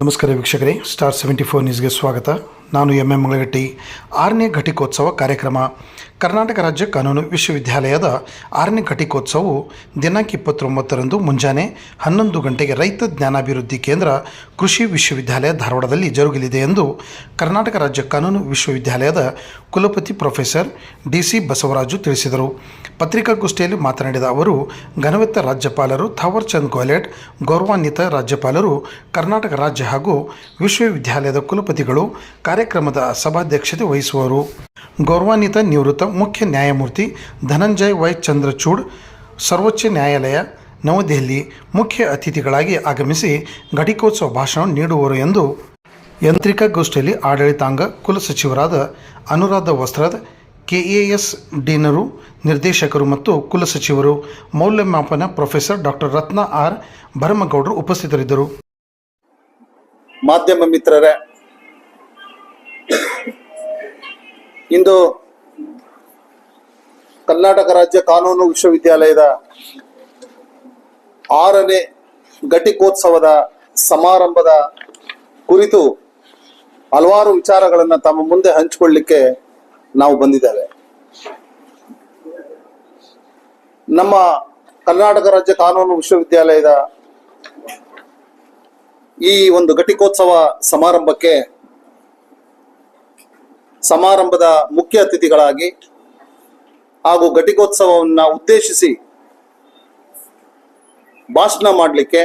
ನಮಸ್ಕಾರ ವೀಕ್ಷಕರೇ star seventy four ನ್ಯೂಸ್ಗೆ ಸ್ವಾಗತ. ನಾನು ಎಂ ಎಂ ಮಂಗಳಗಟ್ಟಿ ಆರನೇ ಘಟಿಕೋತ್ಸವ ಕಾರ್ಯಕ್ರಮ. ಕರ್ನಾಟಕ ರಾಜ್ಯ ಕಾನೂನು ವಿಶ್ವವಿದ್ಯಾಲಯದ ಆರನೇ ಘಟಿಕೋತ್ಸವವು ದಿನಾಂಕ ಇಪ್ಪತ್ತೊಂಬತ್ತರಂದು ಮುಂಜಾನೆ ಹನ್ನೊಂದು ಗಂಟೆಗೆ ರೈತ ಜ್ಞಾನಾಭಿವೃದ್ಧಿ ಕೇಂದ್ರ ಕೃಷಿ ವಿಶ್ವವಿದ್ಯಾಲಯ ಧಾರವಾಡದಲ್ಲಿ ಜರುಗಲಿದೆ ಎಂದು ಕರ್ನಾಟಕ ರಾಜ್ಯ ಕಾನೂನು ವಿಶ್ವವಿದ್ಯಾಲಯದ ಕುಲಪತಿ ಪ್ರೊಫೆಸರ್ ಡಿ ಸಿ ಬಸವರಾಜು ತಿಳಿಸಿದರು. ಪತ್ರಿಕಾಗೋಷ್ಠಿಯಲ್ಲಿ ಮಾತನಾಡಿದ ಅವರು, ಘನವೆತ್ತ ರಾಜ್ಯಪಾಲರು ಥಾವರ್ ಚಂದ್ ಗೆಹ್ಲೋಟ್, ಗೌರವಾನ್ವಿತ ರಾಜ್ಯಪಾಲರು ಕರ್ನಾಟಕ ರಾಜ್ಯ ಹಾಗೂ ವಿಶ್ವವಿದ್ಯಾಲಯದ ಕುಲಪತಿಗಳು ಕಾರ್ಯಕ್ರಮದ ಸಭಾಧ್ಯಕ್ಷತೆ ವಹಿಸುವರು. ಗೌರವಾನ್ವಿತ ನಿವೃತ್ತ ಮುಖ್ಯ ನ್ಯಾಯಮೂರ್ತಿ ಧನಂಜಯ್ ವೈ ಚಂದ್ರಚೂಡ್, ಸರ್ವೋಚ್ಚ ನ್ಯಾಯಾಲಯ, ನವದೆಹಲಿ ಮುಖ್ಯ ಅತಿಥಿಗಳಾಗಿ ಆಗಮಿಸಿ ಘಟಿಕೋತ್ಸವ ಭಾಷಣ ನೀಡುವರು ಎಂದು ಯಂತ್ರಿಕಾಗೋಷ್ಠಿಯಲ್ಲಿ ಆಡಳಿತಾಂಗ ಕುಲಸಚಿವರಾದ ಅನುರಾಧ ವಸ್ತ್ರದ, ಕೆಎಎಸ್ ಡೀನರು, ನಿರ್ದೇಶಕರು ಮತ್ತು ಕುಲಸಚಿವರು ಮೌಲ್ಯಮಾಪನ ಪ್ರೊಫೆಸರ್ ಡಾಕ್ಟರ್ ರತ್ನ ಆರ್ ಭರಮಗೌಡರು ಉಪಸ್ಥಿತರಿದ್ದರು. ಮಾಧ್ಯಮ ಮಿತ್ರರೇ ಇಂದು ಕರ್ನಾಟಕ ರಾಜ್ಯ ಕಾನೂನು ವಿಶ್ವವಿದ್ಯಾಲಯದ ಆರನೇ ಘಟಿಕೋತ್ಸವದ ಸಮಾರಂಭದ ಕುರಿತು ಹಲವಾರು ವಿಚಾರಗಳನ್ನು ತಮ್ಮ ಮುಂದೆ ಹಂಚಿಕೊಳ್ಳಿಕ್ಕೆ ನಾವು ಬಂದಿದ್ದೇವೆ. ನಮ್ಮ ಕರ್ನಾಟಕ ರಾಜ್ಯ ಕಾನೂನು ವಿಶ್ವವಿದ್ಯಾಲಯದ ಈ ಒಂದು ಘಟಿಕೋತ್ಸವ ಸಮಾರಂಭಕ್ಕೆ ಸಮಾರಂಭದ ಮುಖ್ಯ ಅತಿಥಿಗಳಾಗಿ ಹಾಗೂ ಘಟಿಕೋತ್ಸವವನ್ನು ಉದ್ದೇಶಿಸಿ ಭಾಷಣ ಮಾಡಲಿಕ್ಕೆ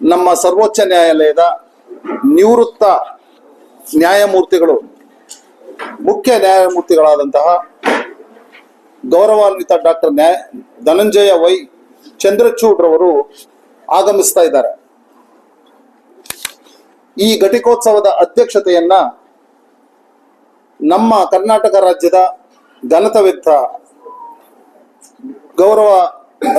ನಮ್ಮ ಸರ್ವೋಚ್ಚ ನ್ಯಾಯಾಲಯದ ನಿವೃತ್ತ ನ್ಯಾಯಮೂರ್ತಿಗಳು, ಮುಖ್ಯ ನ್ಯಾಯಮೂರ್ತಿಗಳಾದಂತಹ ಗೌರವಾನ್ವಿತ ಡಾಕ್ಟರ್ ನ್ಯಾಯ ಧನಂಜಯ ವೈ ಚಂದ್ರಚೂಡ್ರವರು ಆಗಮಿಸ್ತಾ ಇದ್ದಾರೆ. ಈ ಘಟಿಕೋತ್ಸವದ ಅಧ್ಯಕ್ಷತೆಯನ್ನ ನಮ್ಮ ಕರ್ನಾಟಕ ರಾಜ್ಯದ ಘನತವೆತ್ತ ಗೌರವ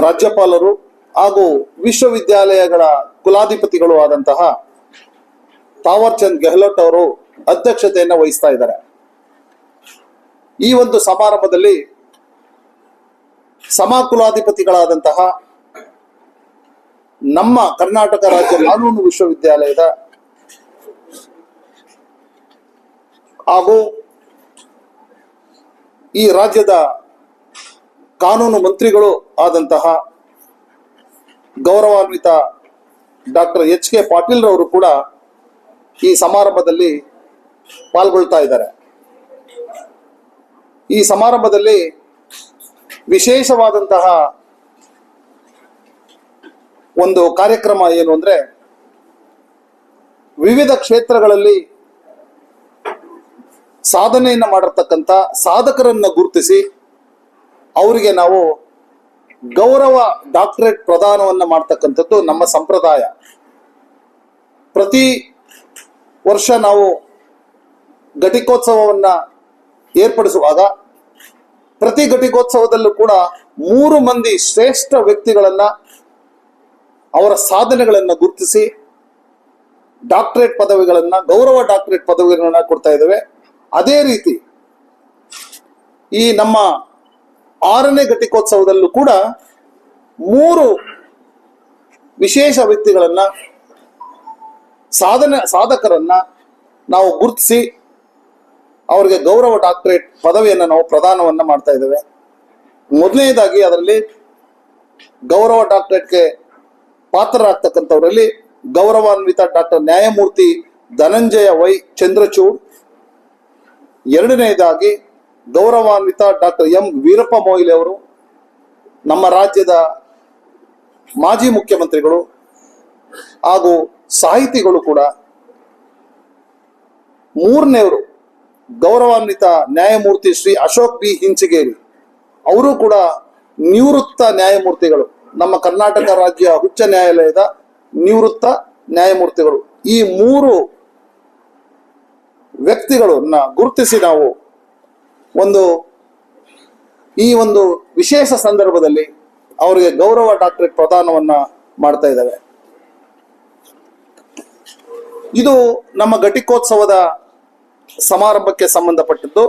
ರಾಜ್ಯಪಾಲರು ಹಾಗೂ ವಿಶ್ವವಿದ್ಯಾಲಯಗಳ ಕುಲಾಧಿಪತಿಗಳು ಆದಂತಹ ತಾವರ್ ಚಂದ್ ಗೆಹ್ಲೋಟ್ ಅವರು ಅಧ್ಯಕ್ಷತೆಯನ್ನು ವಹಿಸ್ತಾ ಇದ್ದಾರೆ. ಈ ಒಂದು ಸಮಾರಂಭದಲ್ಲಿ ಸಮಕುಲಾಧಿಪತಿಗಳಾದಂತಹ ನಮ್ಮ ಕರ್ನಾಟಕ ರಾಜ್ಯ ಕಾನೂನು ವಿಶ್ವವಿದ್ಯಾಲಯದ ಹಾಗೂ ಈ ರಾಜ್ಯದ ಕಾನೂನು ಮಂತ್ರಿಗಳು ಆದಂತಹ ಗೌರವಾನ್ವಿತ ಡಾಕ್ಟರ್ ಎಚ್ ಕೆ ಪಾಟೀಲ್ ರವರು ಕೂಡ ಈ ಸಮಾರಂಭದಲ್ಲಿ ಪಾಲ್ಗೊಳ್ತಾ ಇದ್ದಾರೆ. ಈ ಸಮಾರಂಭದಲ್ಲಿ ವಿಶೇಷವಾದಂತಹ ಒಂದು ಕಾರ್ಯಕ್ರಮ ಏನು ಅಂದ್ರೆ ವಿವಿಧ ಕ್ಷೇತ್ರಗಳಲ್ಲಿ ಸಾಧನೆಯನ್ನ ಮಾಡಿರ್ತಕ್ಕಂಥ ಸಾಧಕರನ್ನ ಗುರುತಿಸಿ ಅವರಿಗೆ ನಾವು ಗೌರವ ಡಾಕ್ಟರೇಟ್ ಪ್ರದಾನವನ್ನ ಮಾಡ್ತಕ್ಕಂಥದ್ದು ನಮ್ಮ ಸಂಪ್ರದಾಯ. ಪ್ರತಿ ವರ್ಷ ನಾವು ಘಟಿಕೋತ್ಸವವನ್ನ ಏರ್ಪಡಿಸುವಾಗ ಪ್ರತಿ ಘಟಿಕೋತ್ಸವದಲ್ಲೂ ಕೂಡ ಮೂರು ಮಂದಿ ಶ್ರೇಷ್ಠ ವ್ಯಕ್ತಿಗಳನ್ನ ಅವರ ಸಾಧನೆಗಳನ್ನ ಗುರುತಿಸಿ ಡಾಕ್ಟರೇಟ್ ಪದವಿಗಳನ್ನ ಗೌರವ ಡಾಕ್ಟರೇಟ್ ಪದವಿಗಳನ್ನ ಕೊಡ್ತಾ ಇದ್ದೇವೆ. ಅದೇ ರೀತಿ ಈ ನಮ್ಮ ಆರನೇ ಘಟಿಕೋತ್ಸವದಲ್ಲೂ ಕೂಡ ಮೂರು ವಿಶೇಷ ವ್ಯಕ್ತಿಗಳನ್ನ, ಸಾಧನೆ, ಸಾಧಕರನ್ನ ನಾವು ಗುರುತಿಸಿ ಅವರಿಗೆ ಗೌರವ ಡಾಕ್ಟರೇಟ್ ಪದವಿಯನ್ನು ನಾವು ಪ್ರದಾನವನ್ನ ಮಾಡ್ತಾ ಇದ್ದೇವೆ. ಮೊದಲನೇದಾಗಿ ಅದರಲ್ಲಿ ಗೌರವ ಡಾಕ್ಟರೇಟ್ಗೆ ಪಾತ್ರರಾಗ್ತಕ್ಕಂಥವರಲ್ಲಿ ಗೌರವಾನ್ವಿತ ಡಾಕ್ಟರ್ ನ್ಯಾಯಮೂರ್ತಿ ಧನಂಜಯ ವೈ ಚಂದ್ರಚೂಡ್ ಎರಡನೇದಾಗಿ ಗೌರವಾನ್ವಿತ ಡಾಕ್ಟರ್ ಎಂ ವೀರಪ್ಪ ಮೊಯ್ಲಿ ಅವರು, ನಮ್ಮ ರಾಜ್ಯದ ಮಾಜಿ ಮುಖ್ಯಮಂತ್ರಿಗಳು ಹಾಗೂ ಸಾಹಿತಿಗಳು ಕೂಡ ಮೂರನೆಯವರು ಗೌರವಾನ್ವಿತ ನ್ಯಾಯಮೂರ್ತಿ ಶ್ರೀ ಅಶೋಕ್ ಬಿ ಹಿಂಚಗೇರಿ. ಅವರು ಕೂಡ ನಿವೃತ್ತ ನ್ಯಾಯಮೂರ್ತಿಗಳು. ನಮ್ಮ ಕರ್ನಾಟಕ ರಾಜ್ಯ ಉಚ್ಚ ನ್ಯಾಯಾಲಯದ ನಿವೃತ್ತ ನ್ಯಾಯಮೂರ್ತಿಗಳು. ಈ ಮೂರು ವ್ಯಕ್ತಿಗಳನ್ನ ಗುರುತಿಸಿ ನಾವು ಒಂದು ಈ ಒಂದು ವಿಶೇಷ ಸಂದರ್ಭದಲ್ಲಿ ಅವರಿಗೆ ಗೌರವ ಡಾಕ್ಟರೇಟ್ ಪ್ರದಾನವನ್ನ ಮಾಡ್ತಾ ಇದ್ದಾವೆ. ಇದು ನಮ್ಮ ಘಟಿಕೋತ್ಸವದ ಸಮಾರಂಭಕ್ಕೆ ಸಂಬಂಧಪಟ್ಟದ್ದು.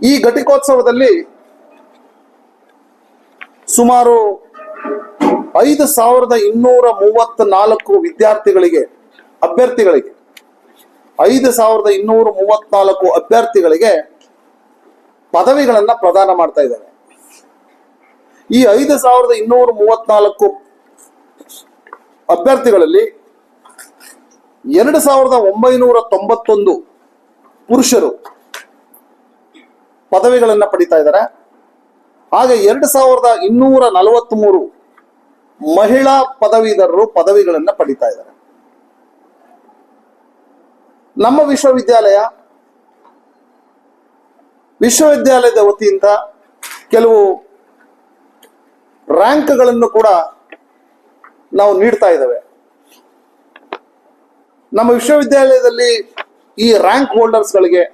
ಈ ಘಟಿಕೋತ್ಸವದಲ್ಲಿ ಸುಮಾರು ಐದು ಸಾವಿರದ ಇನ್ನೂರ ಮೂವತ್ತ್ ನಾಲ್ಕು ವಿದ್ಯಾರ್ಥಿಗಳಿಗೆ, ಅಭ್ಯರ್ಥಿಗಳಿಗೆ ಐದು ಸಾವಿರದ ಇನ್ನೂರ ಮೂವತ್ನಾಲ್ಕು ಅಭ್ಯರ್ಥಿಗಳಿಗೆ ಪದವಿಗಳನ್ನ ಪ್ರದಾನ ಮಾಡ್ತಾ ಇದ್ದಾರೆ. ಈ ಐದು ಸಾವಿರದ ಇನ್ನೂರ ಮೂವತ್ನಾಲ್ಕು ಅಭ್ಯರ್ಥಿಗಳಲ್ಲಿ ಎರಡು ಸಾವಿರದ ಒಂಬೈನೂರ ತೊಂಬತ್ತೊಂದು ಪುರುಷರು ಪದವಿಗಳನ್ನ ಪಡಿತಾ ಇದ್ದಾರೆ. ಹಾಗೆ ಎರಡು ಸಾವಿರದ ಇನ್ನೂರ ನಲವತ್ತ್ ಮಹಿಳಾ ಪದವೀಧರರು ಪದವಿಗಳನ್ನ ಪಡಿತಾ ಇದ್ದಾರೆ. ನಮ್ಮ ವಿಶ್ವವಿದ್ಯಾಲಯ ವಿಶ್ವವಿದ್ಯಾಲಯದ ವತಿಯಿಂದ ಕೆಲವು ರ್ಯಾಂಕ್ಗಳನ್ನು ಕೂಡ ನಾವು ನೀಡ್ತಾ ಇದ್ದೇವೆ. ನಮ್ಮ ವಿಶ್ವವಿದ್ಯಾಲಯದಲ್ಲಿ ಈ ರ್ಯಾಂಕ್ ಹೋಲ್ಡರ್ಸ್ಗಳಿಗೆ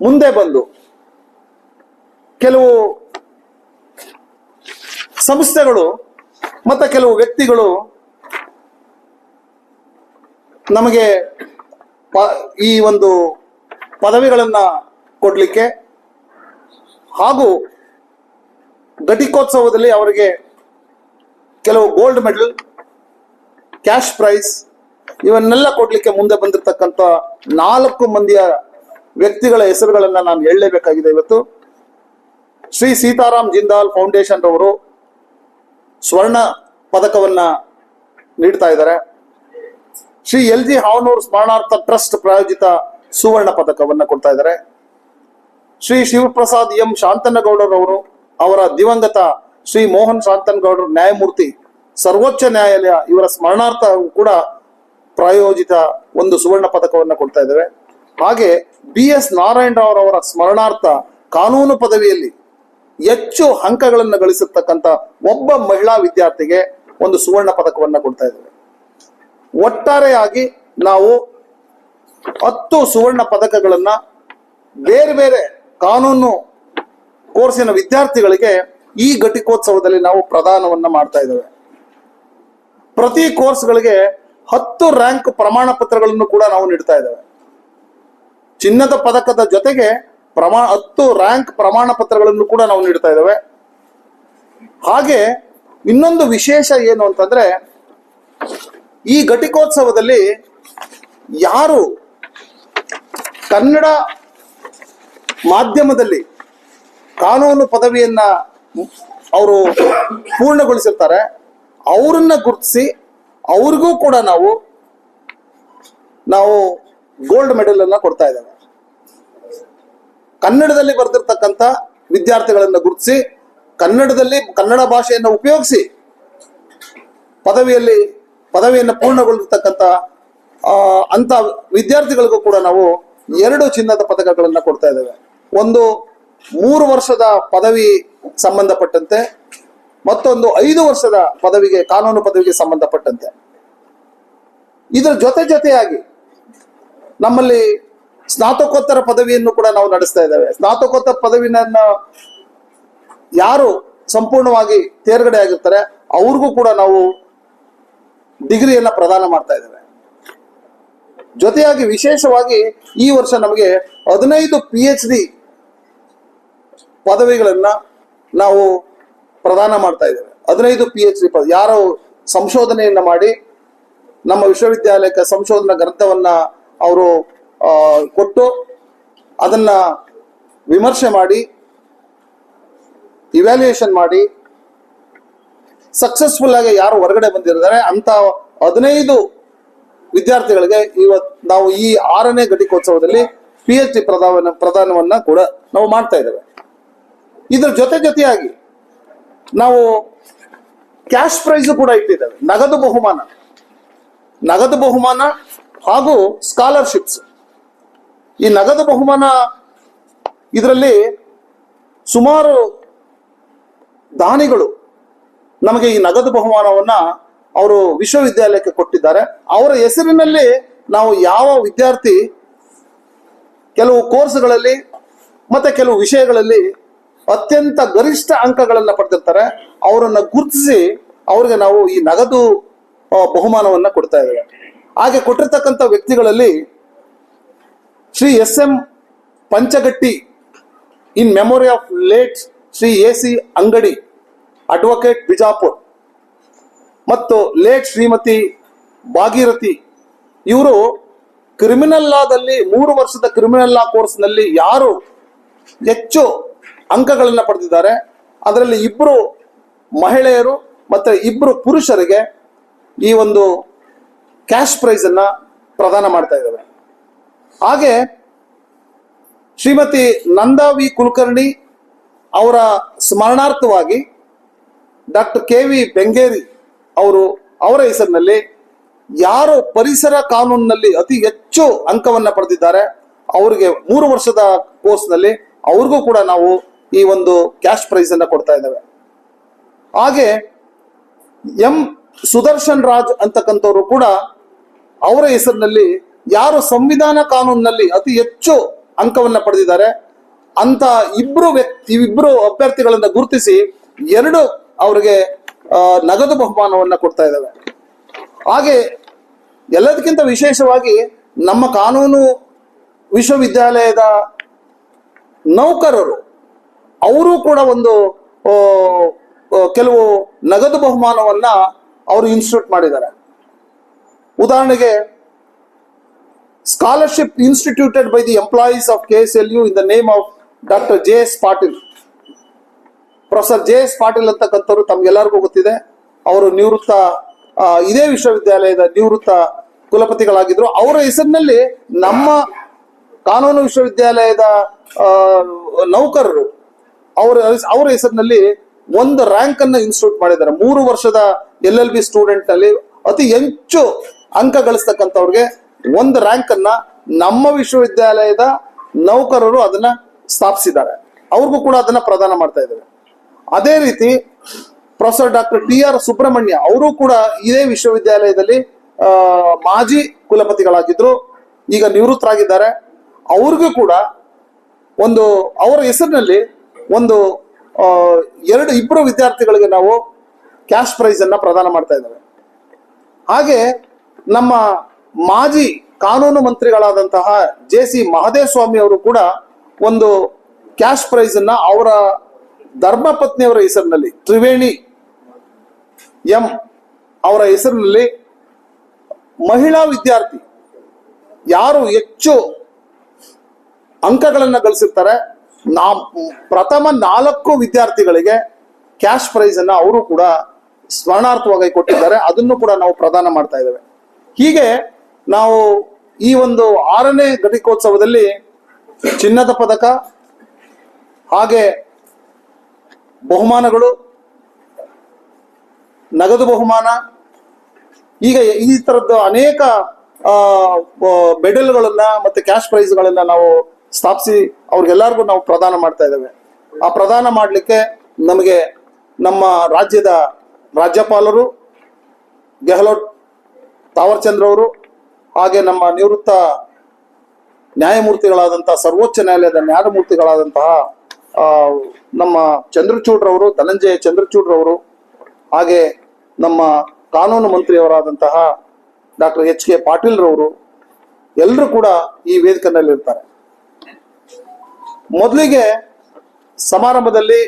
ಮುಂದೆ ಬಂದು ಕೆಲವು ಸಂಸ್ಥೆಗಳು ಮತ್ತು ಕೆಲವು ವ್ಯಕ್ತಿಗಳು ನಮಗೆ ಈ ಒಂದು ಪದವಿಗಳನ್ನು ಕೊಡಲಿಕ್ಕೆ ಹಾಗೂ ಘಟಿಕೋತ್ಸವದಲ್ಲಿ ಅವರಿಗೆ ಕೆಲವು ಗೋಲ್ಡ್ ಮೆಡಲ್ ಕ್ಯಾಶ್ ಪ್ರೈಸ್ ಇವನ್ನೆಲ್ಲ ಕೊಡಲಿಕ್ಕೆ ಮುಂದೆ ಬಂದಿರತಕ್ಕಂತ ನಾಲ್ಕು ಮಂದಿಯ ವ್ಯಕ್ತಿಗಳ ಹೆಸರುಗಳನ್ನು ನಾನು ಹೇಳಲೇಬೇಕಾಗಿದೆ ಇವತ್ತು. ಶ್ರೀ ಸೀತಾರಾಮ್ ಜಿಂದಾಲ್ ಫೌಂಡೇಶನ್ ರವರು ಸ್ವರ್ಣ ಪದಕವನ್ನ ನೀಡ್ತಾ ಇದ್ದಾರೆ. ಶ್ರೀ ಎಲ್ ಜಿ ಹಾವನೂರ್ ಸ್ಮರಣಾರ್ಥ ಟ್ರಸ್ಟ್ ಪ್ರಾಯೋಜಿತ ಸುವರ್ಣ ಪದಕವನ್ನ ಕೊಡ್ತಾ ಇದ್ದಾರೆ. ಶ್ರೀ ಶಿವಪ್ರಸಾದ್ ಎಂ ಶಾಂತನಗೌಡರವರು ಅವರ ದಿವಂಗತ ಶ್ರೀ ಮೋಹನ್ ಶಾಂತನಗೌಡರು ನ್ಯಾಯಮೂರ್ತಿ, ಸರ್ವೋಚ್ಚ ನ್ಯಾಯಾಲಯ ಇವರ ಸ್ಮರಣಾರ್ಥ ಕೂಡ ಪ್ರಾಯೋಜಿತ ಒಂದು ಸುವರ್ಣ ಪದಕವನ್ನ ಕೊಡ್ತಾ ಇದ್ದಾರೆ. ಹಾಗೆ ಬಿ ಎಸ್ ನಾರಾಯಣ ರಾವ್ ಅವರ ಸ್ಮರಣಾರ್ಥ ಕಾನೂನು ಪದವಿಯಲ್ಲಿ ಹೆಚ್ಚು ಅಂಕಗಳನ್ನು ಗಳಿಸಿರ್ತಕ್ಕಂಥ ಒಬ್ಬ ಮಹಿಳಾ ವಿದ್ಯಾರ್ಥಿಗೆ ಒಂದು ಸುವರ್ಣ ಪದಕವನ್ನ ಕೊಡ್ತಾ ಇದ್ದೇವೆ ಒಟ್ಟಾರೆಯಾಗಿ ನಾವು ಹತ್ತು ಸುವರ್ಣ ಪದಕಗಳನ್ನ ಬೇರೆ ಬೇರೆ ಕಾನೂನು ಕೋರ್ಸಿನ ವಿದ್ಯಾರ್ಥಿಗಳಿಗೆ ಈ ಘಟಿಕೋತ್ಸವದಲ್ಲಿ ನಾವು ಪ್ರದಾನವನ್ನ ಮಾಡ್ತಾ ಇದ್ದೇವೆ. ಪ್ರತಿ ಕೋರ್ಸ್ಗಳಿಗೆ ಹತ್ತು ರ್ಯಾಂಕ್ ಪ್ರಮಾಣ ಪತ್ರಗಳನ್ನು ಕೂಡ ನಾವು ನೀಡ್ತಾ ಇದ್ದೇವೆ. ಚಿನ್ನದ ಪದಕದ ಜೊತೆಗೆ ಪ್ರಮಾಣ ಹತ್ತು ರ್ಯಾಂಕ್ ಪ್ರಮಾಣ ಪತ್ರಗಳನ್ನು ಕೂಡ ನಾವು ನೀಡ್ತಾ ಇದ್ದೇವೆ. ಹಾಗೆ ಇನ್ನೊಂದು ವಿಶೇಷ ಏನು ಅಂತಂದ್ರೆ ಈ ಘಟಿಕೋತ್ಸವದಲ್ಲಿ ಯಾರು ಕನ್ನಡ ಮಾಧ್ಯಮದಲ್ಲಿ ಕಾನೂನು ಪದವಿಯನ್ನ ಅವರು ಪೂರ್ಣಗೊಳಿಸಿರ್ತಾರೆ, ಅವರನ್ನ ಗುರುತಿಸಿ ಅವ್ರಿಗೂ ಕೂಡ ನಾವು ನಾವು ಗೋಲ್ಡ್ ಮೆಡಲ್ ಅನ್ನ ಕೊಡ್ತಾ ಇದ್ದೇವೆ. ಕನ್ನಡದಲ್ಲಿ ಬರೆದಿರ್ತಕ್ಕಂಥ ವಿದ್ಯಾರ್ಥಿಗಳನ್ನ ಗುರುತಿಸಿ, ಕನ್ನಡದಲ್ಲಿ ಕನ್ನಡ ಭಾಷೆಯನ್ನು ಉಪಯೋಗಿಸಿ ಪದವಿಯಲ್ಲಿ ಪದವಿಯನ್ನು ಪೂರ್ಣಗೊಳಿರ್ತಕ್ಕಂಥ ಅಂತ ವಿದ್ಯಾರ್ಥಿಗಳಿಗೂ ಕೂಡ ನಾವು ಎರಡು ಚಿನ್ನದ ಪದಕಗಳನ್ನು ಕೊಡ್ತಾ ಇದ್ದೇವೆ. ಒಂದು ಮೂರು ವರ್ಷದ ಪದವಿ ಸಂಬಂಧಪಟ್ಟಂತೆ, ಮತ್ತೊಂದು ಐದು ವರ್ಷದ ಪದವಿಗೆ, ಕಾನೂನು ಪದವಿಗೆ ಸಂಬಂಧಪಟ್ಟಂತೆ. ಇದರ ಜೊತೆ ಜೊತೆಯಾಗಿ ನಮ್ಮಲ್ಲಿ ಸ್ನಾತಕೋತ್ತರ ಪದವಿಯನ್ನು ಕೂಡ ನಾವು ನಡೆಸ್ತಾ ಇದ್ದೇವೆ. ಸ್ನಾತಕೋತ್ತರ ಪದವಿನ ಯಾರು ಸಂಪೂರ್ಣವಾಗಿ ತೇರ್ಗಡೆ ಆಗಿರ್ತಾರೆ, ಅವ್ರಿಗೂ ಕೂಡ ನಾವು ಡಿಗ್ರಿಯನ್ನ ಪ್ರದಾನ ಮಾಡ್ತಾ ಇದ್ದಾರೆ. ಜೊತೆಯಾಗಿ ವಿಶೇಷವಾಗಿ ಈ ವರ್ಷ ನಮಗೆ ಹದಿನೈದು ಪಿ ಎಚ್ ಡಿ ಪದವಿಗಳನ್ನ ನಾವು ಪ್ರದಾನ ಮಾಡ್ತಾ ಇದ್ದೇವೆ. ಹದಿನೈದು ಪಿ ಎಚ್ ಡಿ ಯಾರು ಸಂಶೋಧನೆಯನ್ನ ಮಾಡಿ ನಮ್ಮ ವಿಶ್ವವಿದ್ಯಾಲಯಕ್ಕೆ ಸಂಶೋಧನಾ ಗ್ರಂಥವನ್ನ ಅವರು ಕೊಟ್ಟು ಅದನ್ನ ವಿಮರ್ಶೆ ಮಾಡಿ ಇವ್ಯಾಲ್ಯೂಯೇಷನ್ ಮಾಡಿ ಸಕ್ಸಸ್ಫುಲ್ ಆಗಿ ಯಾರು ಹೊರಗಡೆ ಬಂದಿರ್ತಾರೆ ಅಂತ ಹದಿನೈದು ವಿದ್ಯಾರ್ಥಿಗಳಿಗೆ ಇವತ್ ನಾವು ಈ ಆರನೇ ಘಟಿಕೋತ್ಸವದಲ್ಲಿ ಪಿ ಎಚ್ ಡಿ ಪ್ರದಾನ ಪ್ರದಾನವನ್ನ ಕೂಡ ನಾವು ಮಾಡ್ತಾ ಇದ್ದೇವೆ. ಇದ್ರ ಜೊತೆ ಜೊತೆಯಾಗಿ ನಾವು ಕ್ಯಾಶ್ ಪ್ರೈಸ್ ಕೂಡ ಇಟ್ಟಿದ್ದೇವೆ, ನಗದು ಬಹುಮಾನ. ನಗದು ಬಹುಮಾನ ಹಾಗೂ ಸ್ಕಾಲರ್ಶಿಪ್ಸ್ ಈ ನಗದು ಬಹುಮಾನ ಇದರಲ್ಲಿ ಸುಮಾರು ದಾನಿಗಳು ನಮಗೆ ಈ ನಗದು ಬಹುಮಾನವನ್ನ ಅವರು ವಿಶ್ವವಿದ್ಯಾಲಯಕ್ಕೆ ಕೊಟ್ಟಿದ್ದಾರೆ. ಅವರ ಹೆಸರಿನಲ್ಲಿ ನಾವು ಯಾವ ವಿದ್ಯಾರ್ಥಿ ಕೆಲವು ಕೋರ್ಸ್ಗಳಲ್ಲಿ ಮತ್ತೆ ಕೆಲವು ವಿಷಯಗಳಲ್ಲಿ ಅತ್ಯಂತ ಗರಿಷ್ಠ ಅಂಕಗಳನ್ನ ಪಡೆದಿರ್ತಾರೆ. ಅವರನ್ನ ಗುರುತಿಸಿ ಅವ್ರಿಗೆ ನಾವು ಈ ನಗದು ಬಹುಮಾನವನ್ನ ಕೊಡ್ತಾ ಇದ್ದೇವೆ. ಹಾಗೆ ಕೊಟ್ಟಿರ್ತಕ್ಕಂಥ ವ್ಯಕ್ತಿಗಳಲ್ಲಿ Shri S M Panchagatti, in memory of late Shri A C Angadi advocate Bijapur ಮತ್ತು ಲೇಟ್ ಶ್ರೀಮತಿ ಭಾಗೀರಥಿ, ಇವರು ಕ್ರಿಮಿನಲ್ ಲಾದಲ್ಲಿ ಮೂರು ವರ್ಷದ ಕ್ರಿಮಿನಲ್ ಲಾ ಕೋರ್ಸ್ನಲ್ಲಿ ಯಾರು ಹೆಚ್ಚು ಅಂಕಗಳನ್ನು ಪಡೆದಿದ್ದಾರೆ, ಅದರಲ್ಲಿ ಇಬ್ಬರು ಮಹಿಳೆಯರು ಮತ್ತು ಇಬ್ಬರು ಪುರುಷರಿಗೆ ಈ ಒಂದು ಕ್ಯಾಶ್ ಪ್ರೈಸ್ ಅನ್ನ ಪ್ರದಾನ ಮಾಡ್ತಾ ಇದ್ದಾವೆ ಹಾಗೆ ಶ್ರೀಮತಿ ನಂದಾ ವಿ ಕುಲಕರ್ಣಿ ಅವರ ಸ್ಮರಣಾರ್ಥವಾಗಿ ಡಾಕ್ಟರ್ ಕೆ ವಿ ಬೆಂಗೇರಿ ಅವರು ಅವರ ಹೆಸರಿನಲ್ಲಿ ಯಾರು ಪರಿಸರ ಕಾನೂನಿನಲ್ಲಿ ಅತಿ ಹೆಚ್ಚು ಅಂಕವನ್ನು ಪಡೆದಿದ್ದಾರೆ. ಅವರಿಗೆ ಮೂರು ವರ್ಷದ ಕೋರ್ಸ್ನಲ್ಲಿ ಅವ್ರಿಗೂ ಕೂಡ ನಾವು ಈ ಒಂದು ಕ್ಯಾಶ್ ಪ್ರೈಸ್ ಅನ್ನ ಕೊಡ್ತಾ ಇದ್ದೇವೆ. ಹಾಗೆ ಎಂ ಸುದರ್ಶನ್ ರಾಜ್ ಅಂತಕ್ಕಂಥವ್ರು ಕೂಡ ಅವರ ಹೆಸರಿನಲ್ಲಿ ಯಾರು ಸಂವಿಧಾನ ಕಾನೂನಿನಲ್ಲಿ ಅತಿ ಹೆಚ್ಚು ಅಂಕವನ್ನು ಪಡೆದಿದ್ದಾರೆ ಅಂತ ಇಬ್ರು ವ್ಯಕ್ತಿ, ಇಬ್ರು ಅಭ್ಯರ್ಥಿಗಳನ್ನು ಗುರುತಿಸಿ ಎರಡು ಅವರಿಗೆ ನಗದು ಬಹುಮಾನವನ್ನ ಕೊಡ್ತಾ ಇದ್ದಾವೆ ಹಾಗೆ ಎಲ್ಲದಕ್ಕಿಂತ ವಿಶೇಷವಾಗಿ ನಮ್ಮ ಕಾನೂನು ವಿಶ್ವವಿದ್ಯಾಲಯದ ನೌಕರರು, ಅವರು ಕೂಡ ಒಂದು ಕೆಲವು ನಗದು ಬಹುಮಾನವನ್ನ ಅವರು ಇನ್ಸ್ಟಿಟ್ಯೂಟ್ ಮಾಡಿದ್ದಾರೆ. ಉದಾಹರಣೆಗೆ scholarship instituted by the employees of K S L U in the name of doctor J S Patil professor J S Patil ಅಂತಕ್ಕಂಥವ್ರು ತಮ್ಗೆಲ್ಲರಿಗೂ ಗೊತ್ತಿದೆ. ಅವರು ನಿವೃತ್ತ ಇದೇ ವಿಶ್ವವಿದ್ಯಾಲಯದ ನಿವೃತ್ತ ಕುಲಪತಿಗಳಾಗಿದ್ರು. ಅವರ ಹೆಸರಿನಲ್ಲಿ ನಮ್ಮ ಕಾನೂನು ವಿಶ್ವವಿದ್ಯಾಲಯದ ನೌಕರರು ಅವರ ಅವರ ಹೆಸರಿನಲ್ಲಿ ಒಂದು ರ್ಯಾಂಕ್ ಅನ್ನ ಇನ್ಸ್ಟಿಟ್ಯೂಟ್ ಮಾಡಿದ್ದಾರೆ. ಮೂರು ವರ್ಷದ ಎಲ್ ಎಲ್ ಬಿ ಸ್ಟೂಡೆಂಟ್ನಲ್ಲಿ ಅತಿ ಹೆಚ್ಚು ಅಂಕ ಗಳಿಸ್ತಕ್ಕಂಥವ್ರಿಗೆ ಒಂದು ರ್ಯಾಂಕ್ ಅನ್ನ ನಮ್ಮ ವಿಶ್ವವಿದ್ಯಾಲಯದ ನೌಕರರು ಅದನ್ನ ಸ್ಥಾಪಿಸಿದ್ದಾರೆ. ಅವ್ರಿಗೂ ಕೂಡ ಅದನ್ನ ಪ್ರದಾನ ಮಾಡ್ತಾ ಇದ್ದಾರೆ. ಅದೇ ರೀತಿ professor doctor T R Subrahmanya ಅವರು ಕೂಡ ಇದೇ ವಿಶ್ವವಿದ್ಯಾಲಯದಲ್ಲಿ ಮಾಜಿ ಕುಲಪತಿಗಳಾಗಿದ್ರು. ಈಗ ನಿವೃತ್ತರಾಗಿದ್ದಾರೆ. ಅವ್ರಿಗೂ ಕೂಡ ಒಂದು, ಅವರ ಹೆಸರಿನಲ್ಲಿ ಒಂದು ಎರಡು ಇಬ್ಬರು ವಿದ್ಯಾರ್ಥಿಗಳಿಗೆ ನಾವು ಕ್ಯಾಶ್ ಪ್ರೈಸ್ ಅನ್ನ ಪ್ರದಾನ ಮಾಡ್ತಾ ಇದ್ದೇವೆ. ಹಾಗೆ ನಮ್ಮ ಮಾಜಿ ಕಾನೂನು ಮಂತ್ರಿಗಳಾದಂತಹ ಜೆ ಸಿ ಮಹದೇವ್ ಸ್ವಾಮಿ ಅವರು ಕೂಡ ಒಂದು ಕ್ಯಾಶ್ ಪ್ರೈಸ್ ಅನ್ನ ಅವರ ಧರ್ಮಪತ್ನಿಯವರ ಹೆಸರಿನಲ್ಲಿ ತ್ರಿವೇಣಿ ಎಂ ಅವರ ಹೆಸರಿನಲ್ಲಿ ಮಹಿಳಾ ವಿದ್ಯಾರ್ಥಿ ಯಾರು ಹೆಚ್ಚು ಅಂಕಗಳನ್ನು ಗಳಿಸಿರ್ತಾರೆ ನಾ ಪ್ರಥಮ ನಾಲ್ಕು ವಿದ್ಯಾರ್ಥಿಗಳಿಗೆ ಕ್ಯಾಶ್ ಪ್ರೈಸ್ ಅನ್ನ ಅವರು ಕೂಡ ಸ್ಮರಣಾರ್ಥವಾಗಿ ಕೊಟ್ಟಿದ್ದಾರೆ. ಅದನ್ನು ಕೂಡ ನಾವು ಪ್ರದಾನ ಮಾಡ್ತಾ ಇದ್ದೇವೆ. ಹೀಗೆ ನಾವು ಈ ಒಂದು ಆರನೇ ಘಟಿಕೋತ್ಸವದಲ್ಲಿ ಚಿನ್ನದ ಪದಕ ಹಾಗೆ ಬಹುಮಾನಗಳು, ನಗದು ಬಹುಮಾನ, ಈಗ ಈ ತರದ ಅನೇಕ ಮೆಡಲ್ಗಳನ್ನ ಮತ್ತೆ ಕ್ಯಾಶ್ ಪ್ರೈಸ್ಗಳನ್ನ ನಾವು ಸ್ಥಾಪಿಸಿ ಅವ್ರಿಗೆಲ್ಲರಿಗೂ ನಾವು ಪ್ರದಾನ ಮಾಡ್ತಾ ಇದ್ದೇವೆ. ಆ ಪ್ರದಾನ ಮಾಡಲಿಕ್ಕೆ ನಮಗೆ ನಮ್ಮ ರಾಜ್ಯದ ರಾಜ್ಯಪಾಲರು ಗೆಹ್ಲೋಟ್ ತಾವರ್ಚಂದ್ರ ಅವರು ಹಾಗೆ ನಮ್ಮ ನಿವೃತ್ತ ನ್ಯಾಯಮೂರ್ತಿಗಳಾದಂತಹ ಸರ್ವೋಚ್ಚ ನ್ಯಾಯಾಲಯದ ನ್ಯಾಯಮೂರ್ತಿಗಳಾದಂತಹ ನಮ್ಮ ಚಂದ್ರಚೂಡ್ರವರು, ಧನಂಜಯ ಚಂದ್ರಚೂಡ್ರವರು, ಹಾಗೆ ನಮ್ಮ ಕಾನೂನು ಮಂತ್ರಿಯವರಾದಂತಹ ಡಾಕ್ಟರ್ ಎಚ್ ಕೆ ಪಾಟೀಲ್ ರವರು ಎಲ್ಲರೂ ಕೂಡ ಈ ವೇದಿಕೆಯಲ್ಲಿ ಇರ್ತಾರೆ ಮೊದಲಿಗೆ ಸಮಾರಂಭದಲ್ಲಿ,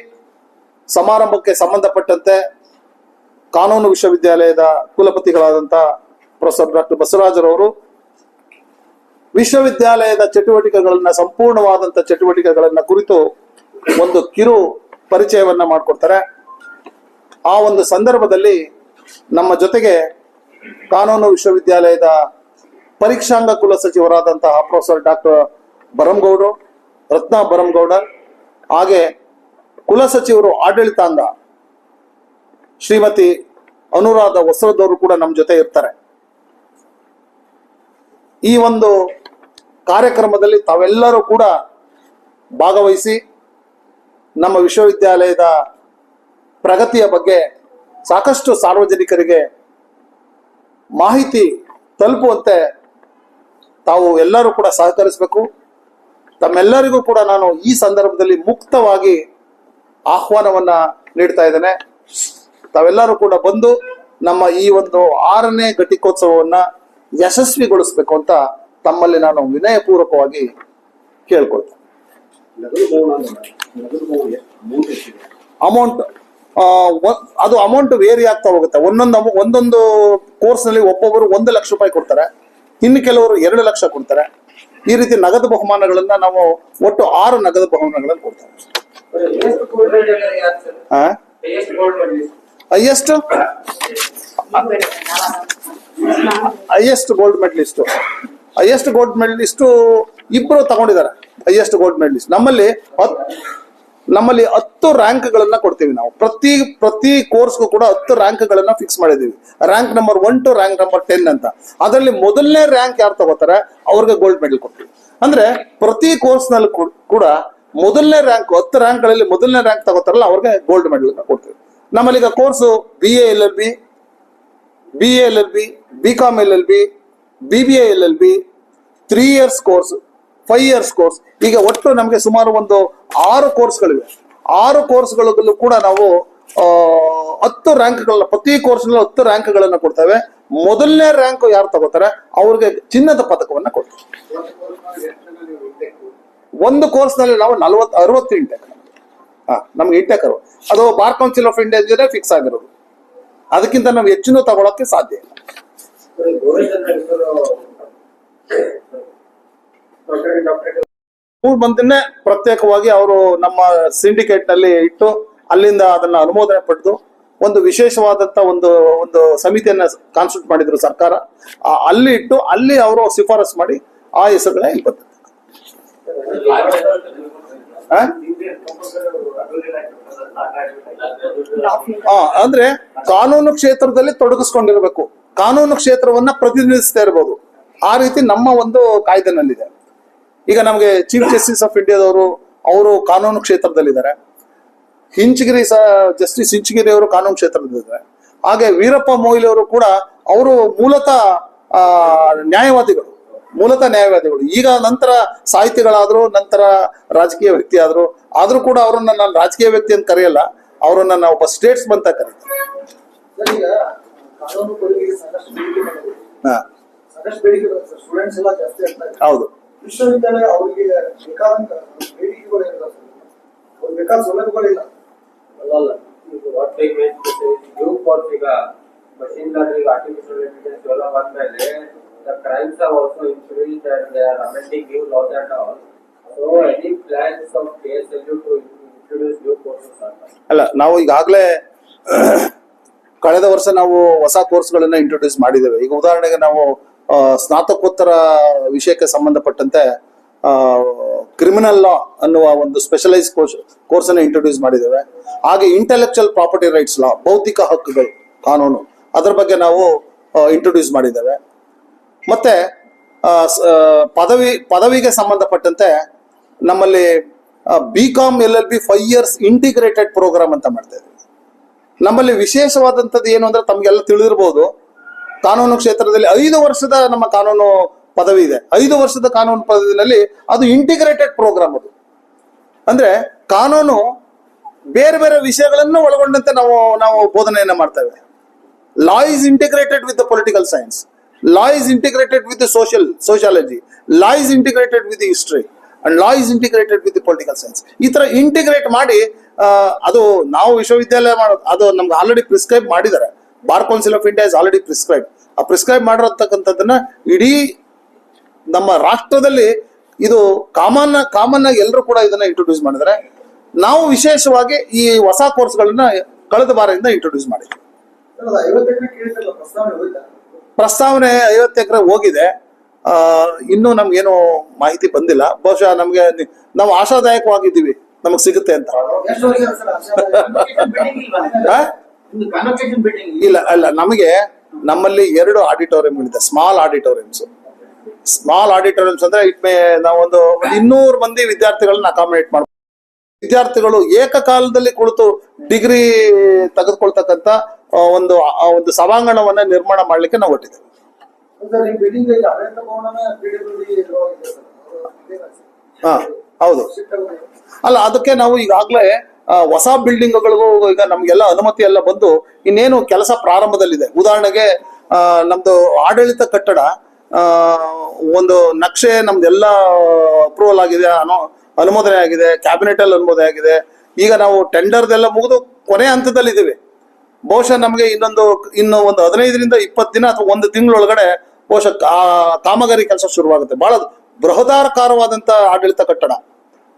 ಸಮಾರಂಭಕ್ಕೆ ಸಂಬಂಧಪಟ್ಟಂತೆ ಕಾನೂನು ವಿಶ್ವವಿದ್ಯಾಲಯದ ಕುಲಪತಿಗಳಾದಂತಹ ಪ್ರೊಫೆಸರ್ ಡಾಕ್ಟರ್ ಬಸವರಾಜರವರು, ವಿಶ್ವವಿದ್ಯಾಲಯದ ಚಟುವಟಿಕೆಗಳನ್ನ ಸಂಪೂರ್ಣವಾದಂತಹ ಚಟುವಟಿಕೆಗಳನ್ನ ಕುರಿತು ಒಂದು ಕಿರು ಪರಿಚಯವನ್ನ ಮಾಡಿಕೊಡ್ತಾರೆ. ಆ ಒಂದು ಸಂದರ್ಭದಲ್ಲಿ ನಮ್ಮ ಜೊತೆಗೆ ಕಾನೂನು ವಿಶ್ವವಿದ್ಯಾಲಯದ ಪರೀಕ್ಷಾಂಗ ಕುಲ ಸಚಿವರಾದಂತಹ ಪ್ರೊಫೆಸರ್ ಡಾಕ್ಟರ್ ಬರಂಗೌಡರು ರತ್ನ ಬರಂಗೌಡ ಹಾಗೆ ಕುಲ ಸಚಿವರು ಆಡಳಿತಾಂಗ ಶ್ರೀಮತಿ ಅನುರಾಧ ವಸ್ತ್ರದವರು ಕೂಡ ನಮ್ಮ ಜೊತೆ ಇರ್ತಾರೆ. ಈ ಒಂದು ಕಾರ್ಯಕ್ರಮದಲ್ಲಿ ತಾವೆಲ್ಲರೂ ಕೂಡ ಭಾಗವಹಿಸಿ ನಮ್ಮ ವಿಶ್ವವಿದ್ಯಾಲಯದ ಪ್ರಗತಿಯ ಬಗ್ಗೆ ಸಾಕಷ್ಟು ಸಾರ್ವಜನಿಕರಿಗೆ ಮಾಹಿತಿ ತಲುಪುವಂತೆ ತಾವು ಎಲ್ಲರೂ ಕೂಡ ಸಹಕರಿಸಬೇಕು. ತಮ್ಮೆಲ್ಲರಿಗೂ ಕೂಡ ನಾನು ಈ ಸಂದರ್ಭದಲ್ಲಿ ಮುಕ್ತವಾಗಿ ಆಹ್ವಾನವನ್ನ ನೀಡ್ತಾ ಇದ್ದೇನೆ. ತಾವೆಲ್ಲರೂ ಕೂಡ ಬಂದು ನಮ್ಮ ಈ ಒಂದು ಆರನೇ ಘಟಿಕೋತ್ಸವವನ್ನ ಯಶಸ್ವಿಗೊಳಿಸಬೇಕು ಅಂತ ತಮ್ಮಲ್ಲಿ ನಾನು ವಿನಯಪೂರ್ವಕವಾಗಿ ಕೇಳ್ಕೊಳ್ತೇನೆ ನಗದು ಬಹುಮಾನ ನಗದು ಬಹುಮಾನ ಅಮೌಂಟ್ ಅದು ಅಮೌಂಟ್ ವೇರಿ ಆಗ್ತಾ ಹೋಗುತ್ತೆ. ಒಂದೊಂದು ಅಮೌ- ಒಂದೊಂದು ಕೋರ್ಸ್ನಲ್ಲಿ ಒಬ್ಬೊಬ್ಬರು ಒಂದು ಲಕ್ಷ ರೂಪಾಯಿ ಕೊಡ್ತಾರೆ. ಇನ್ನು ಕೆಲವರು ಎರಡು ಲಕ್ಷ ಕೊಡ್ತಾರೆ. ಈ ರೀತಿ ನಗದು ಬಹುಮಾನಗಳನ್ನ ನಾವು ಒಟ್ಟು ಆರು ನಗದು ಬಹುಮಾನಗಳನ್ನು ಕೊಡ್ತಾರೆ highest highest gold medalist highest gold medalist ಇಬ್ರು ತಗೊಂಡಿದ್ದಾರೆ. ಹೈಯೆಸ್ಟ್ ಗೋಲ್ಡ್ ಮೆಡಲಿಸ್ಟ್ ನಮ್ಮಲ್ಲಿ ನಮ್ಮಲ್ಲಿ ಹತ್ತು ರ್ಯಾಂಕ್ಗಳನ್ನ ಕೊಡ್ತೀವಿ ನಾವು. ಪ್ರತಿ ಪ್ರತಿ ಕೋರ್ಸ್ಗೂ ಕೂಡ ಹತ್ತು ರ್ಯಾಂಕ್ಗಳನ್ನ ಫಿಕ್ಸ್ ಮಾಡಿದೀವಿ rank number one two rank number ten ಅಂತ. ಅದರಲ್ಲಿ ಮೊದಲನೇ ರ್ಯಾಂಕ್ ಯಾರು ತಗೋತಾರೆ? ಅವ್ರಿಗೆ ಗೋಲ್ಡ್ ಮೆಡಲ್ ಕೊಡ್ತೀವಿ. ಅಂದ್ರೆ ಪ್ರತಿ ಕೋರ್ಸ್ನಲ್ಲಿ ಕೂಡ ಮೊದಲನೇ ರ್ಯಾಂಕ್ ಹತ್ತು ರ್ಯಾಂಕ್ಗಳಲ್ಲಿ ಮೊದಲನೇ ರ್ಯಾಂಕ್ ತಗೋತಾರಲ್ಲ, ಅವ್ರಿಗೆ ಗೋಲ್ಡ್ ಮೆಡಲ್ ಕೊಡ್ತೀವಿ. ನಮ್ಮಲ್ಲಿ ಈಗ course B A L L B B L L B B com L L B B B L L B three years course five years course ಈಗ ಒಟ್ಟು ನಮಗೆ ಸುಮಾರು ಒಂದು ಆರು ಕೋರ್ಸ್ಗಳಿವೆ ಆರು ಕೋರ್ಸ್ಗಳಲ್ಲೂ ಕೂಡ ನಾವು ಹತ್ತು ರ್ಯಾಂಕ್ಗಳನ್ನ ಪ್ರತಿ ಕೋರ್ಸ್ನಲ್ಲೂ ಹತ್ತು ರ್ಯಾಂಕ್ಗಳನ್ನು ಕೊಡ್ತೇವೆ. ಮೊದಲನೇ ರ್ಯಾಂಕ್ ಯಾರು ತಗೋತಾರೆ, ಅವ್ರಿಗೆ ಚಿನ್ನದ ಪದಕವನ್ನ ಕೊಡ್ತೀವಿ. ಒಂದು ಕೋರ್ಸ್ನಲ್ಲಿ ನಾವು ನಲವತ್ತು ಅರವತ್ತು ಇಂಟೆಕ್ ಹಾ, ನಮ್ಗೆ ಇಂಟೆಕ್ ಅದು ಬಾರ್ ಕೌನ್ಸಿಲ್ ಆಫ್ ಇಂಡಿಯಾ ಜೊತೆ ಫಿಕ್ಸ್ ಆಗಿರೋದು. ಅದಕ್ಕಿಂತ ನಾವು ಹೆಚ್ಚಿನ ತಗೊಳಕ್ಕೆ ಸಾಧ್ಯ ಇಲ್ಲ ಗೋವಿಂದ ಹೆಸರು ಡಾಕ್ಟರ್ ಡಾಕ್ಟರ್ ಮೂರು ಮಂದಿನೇ ಪ್ರತ್ಯೇಕವಾಗಿ ಅವರು ನಮ್ಮ ಸಿಂಡಿಕೇಟ್ನಲ್ಲಿ ಇಟ್ಟು ಅಲ್ಲಿಂದ ಅದನ್ನ ಅನುಮೋದನೆ ಪಡೆದು ಒಂದು ವಿಶೇಷವಾದಂತ ಒಂದು ಒಂದು ಸಮಿತಿಯನ್ನ ಕಾನ್ಸ್ಟಿಟ್ಯೂಟ್ ಮಾಡಿದ್ರು ಸರ್ಕಾರ. ಅಲ್ಲಿ ಇಟ್ಟು ಅಲ್ಲಿ ಅವರು ಶಿಫಾರಸ್ ಮಾಡಿ ಆ ಹೆಸರುಗಳೇ ಇಲ್ಲಿ ಬಂದ ಅಂದ್ರೆ ಕಾನೂನು ಕ್ಷೇತ್ರದಲ್ಲಿ ತೊಡಗಿಸ್ಕೊಂಡಿರ್ಬೇಕು. ಕಾನೂನು ಕ್ಷೇತ್ರವನ್ನ ಪ್ರತಿನಿಧಿಸ್ತಾ ಇರ್ಬೋದು. ಆ ರೀತಿ ನಮ್ಮ ಒಂದು ಕಾಯ್ದೆನಲ್ಲಿದೆ. ಈಗ ನಮಗೆ ಚೀಫ್ ಜಸ್ಟಿಸ್ ಆಫ್ ಇಂಡಿಯಾದವರು ಅವರು ಕಾನೂನು ಕ್ಷೇತ್ರದಲ್ಲಿದ್ದಾರೆ. ಹಿಂಚಗಿರಿ ಸ ಜಸ್ಟಿಸ್ ಹಿಂಚಗಿರಿ ಅವರು ಕಾನೂನು ಕ್ಷೇತ್ರದಲ್ಲಿದ್ದಾರೆ. ಹಾಗೆ ವೀರಪ್ಪ ಮೊಯ್ಲಿ ಅವರು ಕೂಡ ಅವರು ಮೂಲತಃ ನ್ಯಾಯವಾದಿಗಳು ಮೂಲತಃ ನ್ಯಾಯವಾದಿಗಳು. ಈಗ ನಂತರ ಸಾಹಿತಿಗಳಾದ್ರು ನಂತರ ರಾಜಕೀಯ ವ್ಯಕ್ತಿ ಆದ್ರು ಆದ್ರೂ ಕೂಡ ಅವರನ್ನ ನಾನು ರಾಜಕೀಯ ವ್ಯಕ್ತಿ ಅಂತ ಕರೆಯಲ್ಲ ಅವರನ್ನ ನಾವು ಒಬ್ಬ ಸ್ಟೇಟ್ಸ್ ಅಂತ ಕರೀತೀವಿ. ಹೌದು. ವಿಶ್ವವಿದ್ಯಾಲಯ ಅವರಿಗೆ ಬೇಕಾದಂತ ಬೇಡಿಕೆಗಳು ಏನಿಲ್ಲ ಸರ್. ಅವ್ರಿಗೆ ಬೇಕಾದ ಸೌಲಭ್ಯಗಳಿಲ್ಲ ಅಲ್ಲ ಈಗ ವಾಟ್ ಲೈಕ್ ನ್ಯೂ ಕೋರ್ಸ್ ಈಗ ಮಷಿನ್ ಲರ್ನಿಂಗ್ ಆರ್ಟಿಫಿಷಿಯಲ್ ಇಂಟೆಲಿಜೆನ್ಸ್ ಎಲ್ಲ ಬಂದ್ಮೇಲೆ the crimes are also increase and they are amending new laws and also any plans of K S L U to introduce new courses ಅಲ್ಲ ನಾವು ಈಗಾಗಲೇ ಕಳೆದ ವರ್ಷ ನಾವು ಹೊಸ ಕೋರ್ಸ್ಗಳನ್ನ ಇಂಟ್ರೊಡ್ಯೂಸ್ ಮಾಡಿದ್ದೇವೆ. ಈಗ ಉದಾಹರಣೆಗೆ ನಾವು ಸ್ನಾತಕೋತ್ತರ ವಿಷಯಕ್ಕೆ ಸಂಬಂಧಪಟ್ಟಂತೆ ಕ್ರಿಮಿನಲ್ ಲಾ ಅನ್ನುವ ಒಂದು ಸ್ಪೆಷಲೈಸ್ ಕೋರ್ಸ್ ಕೋರ್ಸ್ ಅನ್ನು ಇಂಟ್ರೊಡ್ಯೂಸ್ ಮಾಡಿದ್ದೇವೆ. ಹಾಗೆ ಇಂಟೆಲೆಕ್ಚುಯಲ್ ಪ್ರಾಪರ್ಟಿ ರೈಟ್ಸ್ ಲಾ ಬೌದ್ಧಿಕ ಹಕ್ಕುಗಳು, ಕಾನೂನು, ಅದರ ಬಗ್ಗೆ ನಾವು ಇಂಟ್ರೊಡ್ಯೂಸ್ ಮಾಡಿದ್ದೇವೆ. ಮತ್ತೆ ಪದವಿ, ಪದವಿಗೆ ಸಂಬಂಧಪಟ್ಟಂತೆ ನಮ್ಮಲ್ಲಿ B com L L B five years integrated programme ಅಂತ ಮಾಡ್ತಾ ಇದ್ದೀವಿ. ನಮ್ಮಲ್ಲಿ ವಿಶೇಷವಾದಂಥದ್ದು ಏನು ಅಂದ್ರೆ ತಮಗೆಲ್ಲ ತಿಳಿದಿರ್ಬೋದು. ಕಾನೂನು ಕ್ಷೇತ್ರದಲ್ಲಿ ಐದು ವರ್ಷದ ನಮ್ಮ ಕಾನೂನು ಪದವಿ ಇದೆ. ಐದು ವರ್ಷದ ಕಾನೂನು ಪದವಿನಲ್ಲಿ ಅದು ಇಂಟಿಗ್ರೇಟೆಡ್ ಪ್ರೋಗ್ರಾಮ್ ಅದು. ಅಂದ್ರೆ ಕಾನೂನು ಬೇರೆ ಬೇರೆ ವಿಷಯಗಳನ್ನು ಒಳಗೊಂಡಂತೆ ನಾವು ನಾವು ಬೋಧನೆಯನ್ನು ಮಾಡ್ತೇವೆ. Law is integrated with political science law is integrated with social sociology law is integrated with history and law is integrated with political science ಈ ತರ ಇಂಟಿಗ್ರೇಟ್ ಮಾಡಿ ಅದು ನಾವು ವಿಶ್ವವಿದ್ಯಾಲಯ ಮಾಡೋದು ಅದು ನಮ್ಗೆ ಆಲ್ರೆಡಿ ಪ್ರಿಸ್ಕ್ರೈಬ್ ಮಾಡಿದ್ದಾರೆ. Bar council of India is already prescribe ಆ ಪ್ರಿಸ್ಕ್ರೈಬ್ ಮಾಡಿರತಕ್ಕಂಥದ್ದನ್ನ ಇಡೀ ನಮ್ಮ ರಾಷ್ಟ್ರದಲ್ಲಿ ಇದು ಕಾಮನ್ ಕಾಮನ್ ಆಗಿ ಎಲ್ಲರೂ ಕೂಡ ಇದನ್ನ ಇಂಟ್ರೊಡ್ಯೂಸ್ ಮಾಡಿದರೆ ನಾವು ವಿಶೇಷವಾಗಿ ಈ ಹೊಸ ಕೋರ್ಸ್ಗಳನ್ನ ಕಳೆದ ಬಾರದಿಂದ ಇಂಟ್ರೊಡ್ಯೂಸ್ ಮಾಡಿದ್ವಿ. ಪ್ರಸ್ತಾವನೆ ಐವತ್ತು ಎಕರೆ ಹೋಗಿದೆ. ಇನ್ನೂ ನಮ್ಗೇನು ಮಾಹಿತಿ ಬಂದಿಲ್ಲ. ಬಹುಶಃ ನಮಗೆ ನಾವು ಆಶಾದಾಯಕವಾಗಿದ್ದೀವಿ. ನಮಗೆ ಸಿಗುತ್ತೆ ಅಂತ. ಇಲ್ಲ ಅಲ್ಲ ನಮಗೆ ನಮ್ಮಲ್ಲಿ ಎರಡು ಆಡಿಟೋರಿಯಂಗಳಿದೆ ಸ್ಮಾಲ್ ಆಡಿಟೋರಿಯಮ್ಸ್ ಸ್ಮಾಲ್ ಆಡಿಟೋರಿಯಮ್ಸ್ ಅಂದ್ರೆ ಇಟ್ ಮೇ ನಾವೊಂದು ಒಂದು ಇನ್ನೂರು ಮಂದಿ ವಿದ್ಯಾರ್ಥಿಗಳನ್ನ ಅಕಾಮಿಡೇಟ್ ಮಾಡ್ಬೋದು. ವಿದ್ಯಾರ್ಥಿಗಳು ಏಕಕಾಲದಲ್ಲಿ ಕುಳಿತು ಡಿಗ್ರಿ ತೆಗೆದುಕೊಳ್ತಕ್ಕಂತ ಒಂದು ಒಂದು ಸಭಾಂಗಣವನ್ನ ನಿರ್ಮಾಣ ಮಾಡ್ಲಿಕ್ಕೆ ನಾವು ಅವರು ಹಾ ಹೌದು. ಅಲ್ಲ ಅದಕ್ಕೆ ನಾವು ಈಗಾಗಲೇ ಹೊಸ ಬಿಲ್ಡಿಂಗ್ಗಳಿಗೂ ಈಗ ನಮ್ಗೆಲ್ಲ ಅನುಮತಿ ಎಲ್ಲ ಬಂದು ಇನ್ನೇನು ಕೆಲಸ ಪ್ರಾರಂಭದಲ್ಲಿದೆ. ಉದಾಹರಣೆಗೆ ನಮ್ದು ಆಡಳಿತ ಕಟ್ಟಡ ಒಂದು ನಕ್ಷೆ ನಮ್ದೆಲ್ಲ ಅಪ್ರೂವಲ್ ಆಗಿದೆ, ಅನು, ಅನುಮೋದನೆ ಆಗಿದೆ ಕ್ಯಾಬಿನೆಟ್ ಅಲ್ಲಿ ಅನುಮೋದನೆ ಆಗಿದೆ. ಈಗ ನಾವು ಟೆಂಡರ್ದೆಲ್ಲ ಮುಗಿದು ಕೊನೆ ಹಂತದಲ್ಲಿ ಇದ್ದೀವಿ ಬಹುಶಃ ನಮಗೆ ಇನ್ನೊಂದು, ಇನ್ನು ಒಂದು ಹದಿನೈದರಿಂದ ಇಪ್ಪತ್ತು ದಿನ ಅಥವಾ ಒಂದು ತಿಂಗಳೊಳಗಡೆ ಬಹುಶಃ ಕಾಮಗಾರಿ ಕೆಲಸ ಶುರುವಾಗುತ್ತೆ. ಬಹಳ ಬೃಹದಾರಕಾರವಾದಂಥ ಆಡಳಿತ ಕಟ್ಟಡ.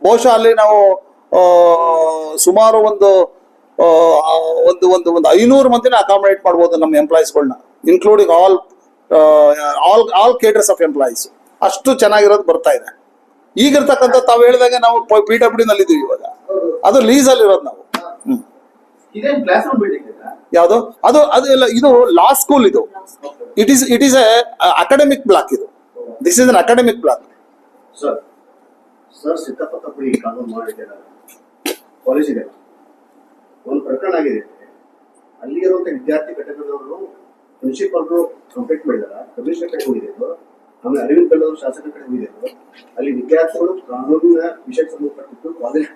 ಬಹುಶಃ ಅಲ್ಲಿ ನಾವು ಸುಮಾರು ಒಂದು ಒಂದು ಒಂದು ಒಂದು ಐನೂರು ಮಂದಿನ ಅಕಾಮಡೇಟ್ ಮಾಡ್ಬೋದು ನಮ್ಮ ಎಂಪ್ಲಾಯೀಸ್ಗಳನ್ನ including all all all caters of employees ಅಷ್ಟು ಚೆನ್ನಾಗಿರೋದು ಬರ್ತಾ ಇದೆ. ಈಗಿರ್ತಕ್ಕಂಥ ತಾವು ಹೇಳಿದಾಗ ನಾವು ಪಿ ಡಬ್ಲ್ಯೂ ನಲ್ಲಿ ಇದೀವಿ ಇವಾಗ. ಅದು ಲೀಸ್ ಅಲ್ಲಿ ಇರೋದು ನಾವು ಯಾವುದು? ಅದು ಅದು ಎಲ್ಲ ಇದು ಲಾ ಸ್ಕೂಲ್ ಇದು. It is it is a academic block ಇದು. This is an academic block sir sir ಮಾಡಿದ್ದೀರ ಕಾಲೇಜ್ ಇದೆ. ಒಂದು ಪ್ರಕರಣ ಆಗಿದೆ. ಅಲ್ಲಿರುವಂತ ವಿದ್ಯಾರ್ಥಿ ಘಟಕದವರು ಪ್ರಿನ್ಸಿಪಾಲ್ರು ಕಂಪ್ಲೀಟ್ ಮಾಡಿದಾರ. ಕಮಿಷನರ್ ಕಡೆ ಹೋಗಿದ್ರು ಆಮೇಲೆ ಅರವಿಂದ್ ಬೆಳ್ಳವರು ಶಾಸಕರ ಕಡೆ ಹೋಗಿದ್ರು ಅಲ್ಲಿ ವಿದ್ಯಾರ್ಥಿಗಳು ಕಾನೂನಿನ ವಿಷಯ ಸಂಬಂಧಪಟ್ಟಿದ್ದು ಕಾಲೇಜ್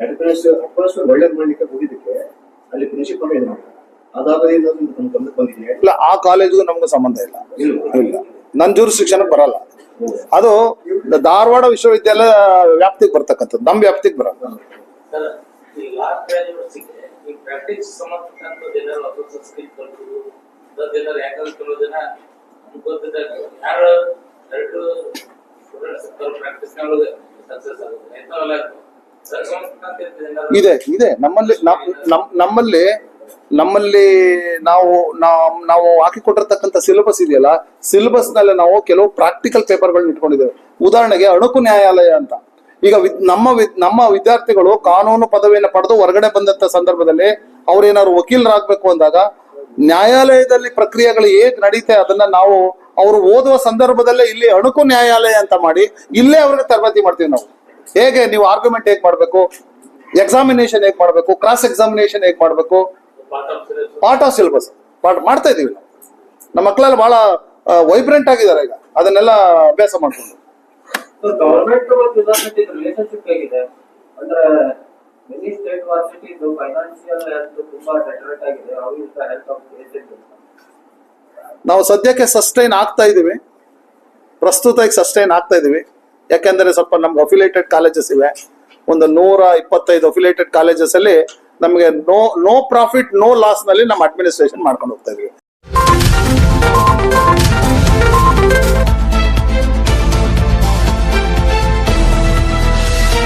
ಅಟೆಂಡೆನ್ಸ್ ಅಡ್ವಾನ್ಸ್ ಒಳ್ಳೇದು ಮಾಡ್ಲಿಕ್ಕೆ ಹೋಗಿದ್ದಕ್ಕೆ ಅಲ್ಲಿ ಪ್ರಿನ್ಸಿಪಾಲ್ ಇದು ಮಾಡಿದ್ದಾರೆ ಅದಾದ್ರೆ ಏನಾದ್ರು ನಮ್ಮ ಗಮನಕ್ಕೆ ಬಂದಿದೆಯಾ? ಇಲ್ಲ ಆ ಕಾಲೇಜಿಗೂ ನಮ್ಗೆ ಸಂಬಂಧ ಇಲ್ಲ. ಇಲ್ಲ. ಇಲ್ಲ. ನನ್ನ ಶಿಕ್ಷಣ ಬರಲ್ಲ. ಅದು ಧಾರವಾಡ ವಿಶ್ವವಿದ್ಯಾಲಯ ವ್ಯಾಪ್ತಿಗೆ ಬರ್ತಕ್ಕಂಥದ್ದು. ನಮ್ಮ ವ್ಯಾಪ್ತಿಗೆ ಬರಲ್ಲ. ಸರ್ ಈ ಲಾಸ್ಟ್ ಯೂನಿವರ್ಸಿಟಿಗೆ ಈ ಪ್ರಾಕ್ಟೀಸ್ ಸಂಬಂಧಪಟ್ಟಂತ ಏನಾದ್ರು ಹೊಸ ಸ್ಕಿಲ್ ಕಲ್ತು ಏನಾದ್ರು ಯಾಕಂದ್ರೆ ಕೆಲವು ಜನ ಅನ್ಕೋತಿದ್ದಾಗ ಯಾರು ಎರಡು ಸ್ಟೂಡೆಂಟ್ಸ್ ಪ್ರಾಕ್ಟೀಸ್ ಒಳಗೆ ಸಕ್ಸಸ್ ಆಗುತ್ತೆ. ಏನಾದ್ರು ಇದೆ ಇದೆ. ನಮ್ಮಲ್ಲಿ ನಮ್- ನಮ್- ನಮ್ಮಲ್ಲಿ ನಮ್ಮಲ್ಲಿ ನಾವು ನಾವ್- ನಾವು ಹಾಕಿಕೊಟ್ಟಿರ್ತಕ್ಕಂಥ ಸಿಲೆಬಸ್ ಇದೆಯಲ್ಲ ಸಿಲೆಬಸ್ನಲ್ಲಿ ನಾವು ಕೆಲವು ಪ್ರಾಕ್ಟಿಕಲ್ ಪೇಪರ್ಗಳನ್ನ ಇಟ್ಕೊಂಡಿದ್ದೇವೆ. ಉದಾಹರಣೆಗೆ ಅಣುಕು ನ್ಯಾಯಾಲಯ ಅಂತ. ಈಗ ನಮ್ಮ ನಮ್ಮ ವಿದ್ಯಾರ್ಥಿಗಳು ಕಾನೂನು ಪದವಿಯನ್ನು ಪಡೆದು ಹೊರಗಡೆ ಬಂದಂತ ಸಂದರ್ಭದಲ್ಲಿ ಅವ್ರೇನಾದ್ರು ವಕೀಲರಾಗಬೇಕು ಅಂದಾಗ ನ್ಯಾಯಾಲಯದಲ್ಲಿ ಪ್ರಕ್ರಿಯೆಗಳು ಹೇಗ್ ನಡೀತೆ ಅದನ್ನ ನಾವು ಅವರು ಓದುವ ಸಂದರ್ಭದಲ್ಲೇ ಇಲ್ಲಿ ಅಣುಕು ನ್ಯಾಯಾಲಯ ಅಂತ ಮಾಡಿ ಇಲ್ಲೇ ಅವ್ರಿಗೆ ತರಬೇತಿ ಮಾಡ್ತೀವಿ ನಾವು. ಹೇಗೆ ನೀವು ಆರ್ಗ್ಯುಮೆಂಟ್ ಹೇಗ್ ಮಾಡ್ಬೇಕು? ಎಕ್ಸಾಮಿನೇಷನ್ ಹೇಗ್ ಮಾಡ್ಬೇಕು? ಕ್ರಾಸ್ ಎಕ್ಸಾಮಿನೇಷನ್ ಹೇಗ್ ಮಾಡ್ಬೇಕು? ಪಾರ್ಟ್ ಆಫ್ ಸಿಲೆಬಸ್ ಪಾರ್ಟ್ ಮಾಡ್ತಾ ಇದೀವಿ ನಮ್ಮ ಮಕ್ಕಳೆಲ್ಲ ಬಹಳ ವೈಬ್ರೆಂಟ್ ಆಗಿದ್ದಾರೆ ಈಗ. ಅದನ್ನೆಲ್ಲ ಅಭ್ಯಾಸ ಮಾಡ್ಕೊಂಡು. ಗವರ್ಮೆಂಟ್ ಮತ್ತು ಯೂನಿವರ್ಸಿಟಿ ರಿಲೇಶನ್ಶಿಪ್ ಹೇಗಿದೆ ಅಂದ್ರೆ many state universities financial health ತುಂಬಾ ಡೆಟರೇಟ್ ಆಗಿದೆ. How is the health of ನಾವು ಸದ್ಯಕ್ಕೆ ಸಸ್ಟೈನ್ ಆಗ್ತಾ ಇದೀವಿ ಪ್ರಸ್ತುತ ಈಗ ಸಸ್ಟೈನ್ ಆಗ್ತಾ ಇದೀವಿ ಯಾಕೆಂದರೆ ಸ್ವಲ್ಪ ನಮ್ಗೆ ಅಫಿಲೇಟೆಡ್ ಕಾಲೇಜಸ್ ಇವೆ. ಒಂದು ನೂರ ಇಪ್ಪತ್ತೈದು ಅಫಿಲೇಟೆಡ್ ಕಾಲೇಜಸ್ ಅಲ್ಲಿ ನಮಗೆ ನೋ ನೋ ಪ್ರಾಫಿಟ್ ನೋ ಲಾಸ್ನಲ್ಲಿ ನಮ್ಮ ಅಡ್ಮಿನಿಸ್ಟ್ರೇಷನ್ ಮಾಡ್ಕೊಂಡು ಹೋಗ್ತಾ ಇದೀವಿ